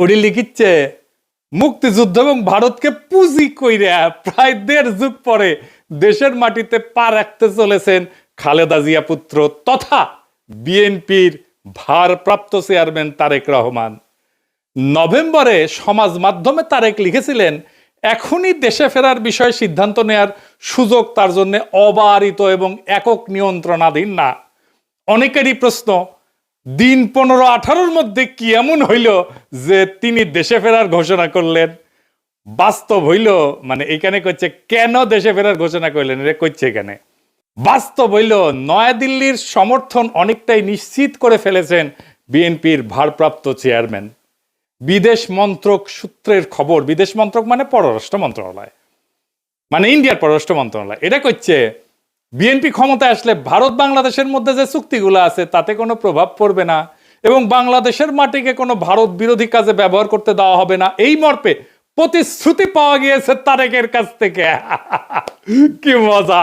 ওটি লিখিচ্ছে, মুক্তিযুদ্ধ এবং ভারতকে পুঁজি কইরা প্রায় দেড় যুগ পরে দেশের মাটিতে পা রাখতে চলেছেন খালেদা জিয়া পুত্র তথা বিএনপির ভারপ্রাপ্ত চেয়ারম্যান তারেক রহমান। নভেম্বরে সমাজ মাধ্যমে তারেক লিখেছিলেন, এখনই দেশে ফেরার বিষয়ে সিদ্ধান্ত নেয়ার সুযোগ তার জন্য অবারিত এবং একক নিয়ন্ত্রণাধীন না। অনেকেরই প্রশ্ন দিন পনেরো আঠারোর মধ্যে কি এমন হইল যে তিনি দেশে ফেরার ঘোষণা করলেন? বাস্তব হইল মানে এখানে করছে কেন দেশে ফেরার ঘোষণা করলেন? এটা করছে এখানে। বাস্তব হইল, নয়াদিল্লির সমর্থন অনেকটাই নিশ্চিত করে ফেলেছেন বিএনপির ভারপ্রাপ্ত চেয়ারম্যান। বিদেশ মন্ত্রক সূত্রের খবর, বিদেশ মন্ত্রক মানে পররাষ্ট্র মন্ত্রণালয়। মানে ইন্ডিয়ার পররাষ্ট্র মন্ত্রণালয়। এটা করছে বিএনপি ক্ষমতায় আসলে ভারত বাংলাদেশের মধ্যে যে চুক্তিগুলো আছে, তাতে কোনো প্রভাব পড়বে না এবং বাংলাদেশের মাটিকে কোনো ভারত বিরোধী কাজে ব্যবহার করতে দেওয়া হবে না। এই মর্পে প্রতিশ্রুতি পাওয়া গিয়েছে তারেকের কাছ থেকে। কি মজা!